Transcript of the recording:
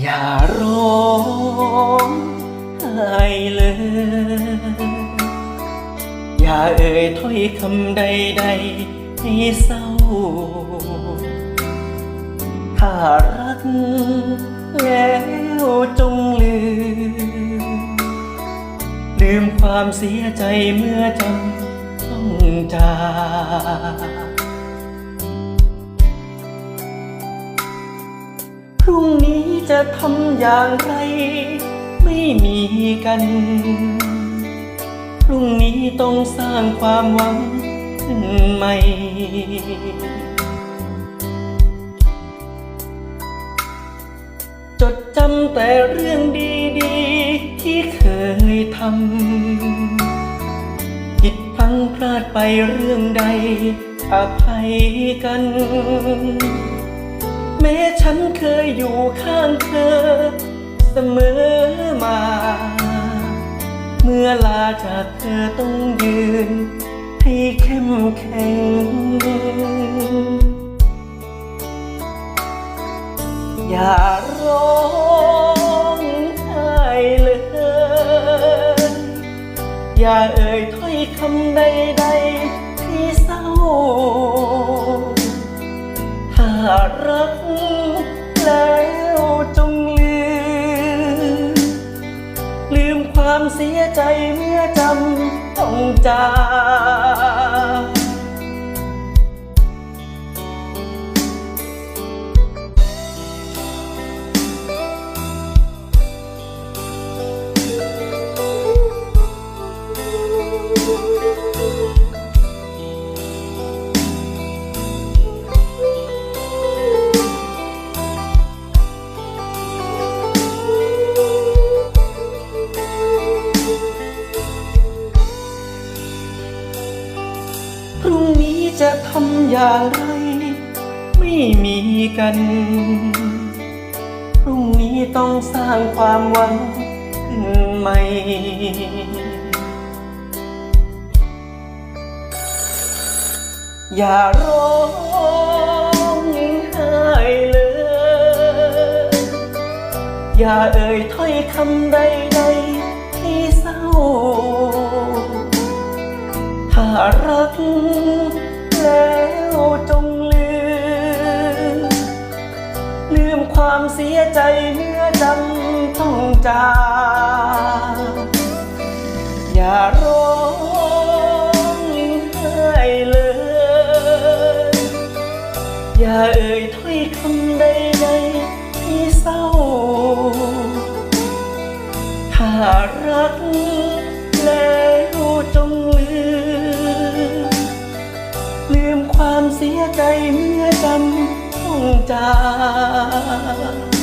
อย่าร้องไห้เลย อย่าเอ่ยถ้อยคำใดๆให้เศร้า ถ้ารักแล้วจงลืม ลืมความเสียใจเมื่อจำต้องจาก รุ่งนี้จะทำอย่างไร ไม่มีกัน พรุ่งนี้ต้องสร้างความหวังขึ้นใหม่จดจำแต่เรื่องดีๆ ที่เคยทำผิดพลังพลาดไปเรื่องใดอภัยกัน ฉันเคยอยู่ข้างเธอ เสมอมา เมื่อลาจากเธอต้องยืน ให้เข้มแข็ง อย่าร้องไห้เลย อย่าเอ่ยถ้อยคำใดๆ ความเสียใจเมื่อจำต้องจาก จะทำอย่างไร ไม่มีกัน พรุ่งนี้ต้องสร้างความหวังขึ้นใหม่อย่าร้องไห้เลย อย่าเอ่ยถ้อยคำใดๆที่เศร้า ถ้ารัก ความเสียใจเมื่อจำต้องจากอย่าร้องไห้เลย อย่าเอ่ยถ้อยคำใดๆที่เศร้า ถ้ารักแล้วจงลืม ลืมความเสียใจเมื่อจำ จาก